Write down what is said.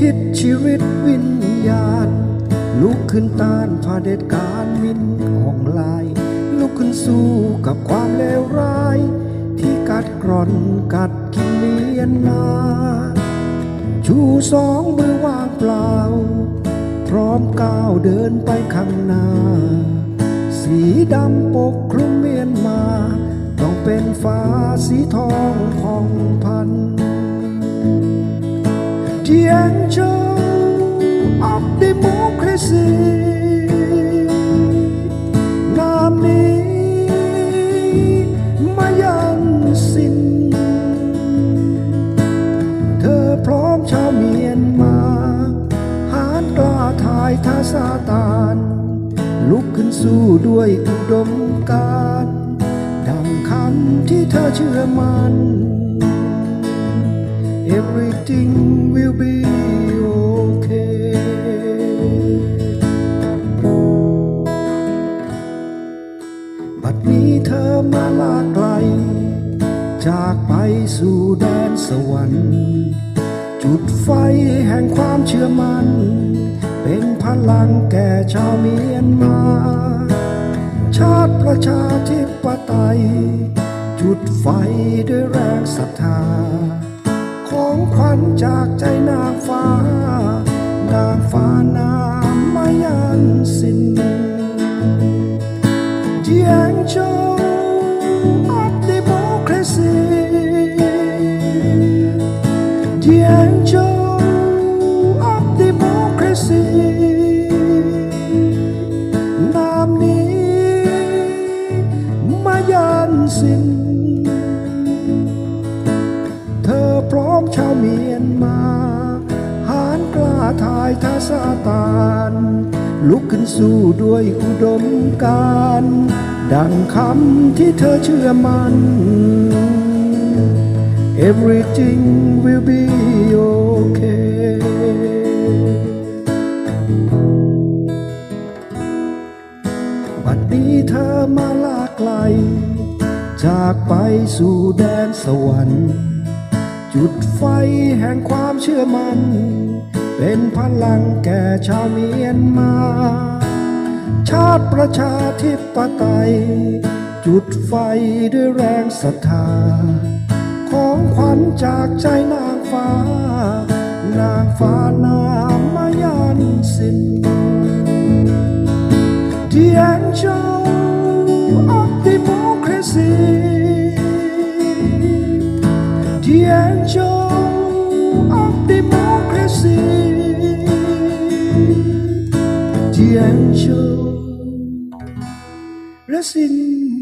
ทิศชีวิตวิญญาณ ลุกขึ้นต้านผาเด็จการมินของลาย ลุกขึ้นสู้กับความเลวร้าย ที่กัดกร่อนกัดกินเมียนมา ชูสองมือว่างเปล่า พร้อมก้าวเดินไปข้างหน้า สีดำปกคลุม เทียงโจออฟเดโมครซีนามนี้มายังสิ้น เธอพร้อมชาวเมียนมา หารกล้าทายท่าซาตาน ลุกขึ้นสู้ด้วยอุดมการ ดังคำที่เธอเชื่อมัน Everything will be okay บัดนี้เธอมาลาไกล จากไปสู่แดนสวรรค์ จุดไฟแห่งความเชื่อมัน่น เป็นพลังแก่ชาวเมียนมา ชาติประชาธิปไตย จุดไฟด้วยแรงศรัทธา ของขวัญจากใจนางฟ้า นางฟ้านามมายันสินเจียงโจออฟเดโมครซีเจียงโจออฟเดโมครซีนามนี้มายันสิน เมียนมา หารกล้าทายท่าซาตานลุกขึ้นสู้ด้วยอุดมการ ดังคำที่เธอเชื่อมัน Everything will be okay บัดนี้เธอมาลาไกล จากไปสู่แดนสวรรค์ จุดไฟแห่งความเชื่อมัน่นเป็นพลังแก่ชาวเมียนมา ชาติประชาธิปไตย จุดไฟด้วยแรงศรัทธา ของขวัญจากใจนางฟ้า นางฟ้านามายันสิน The angel of The angel resin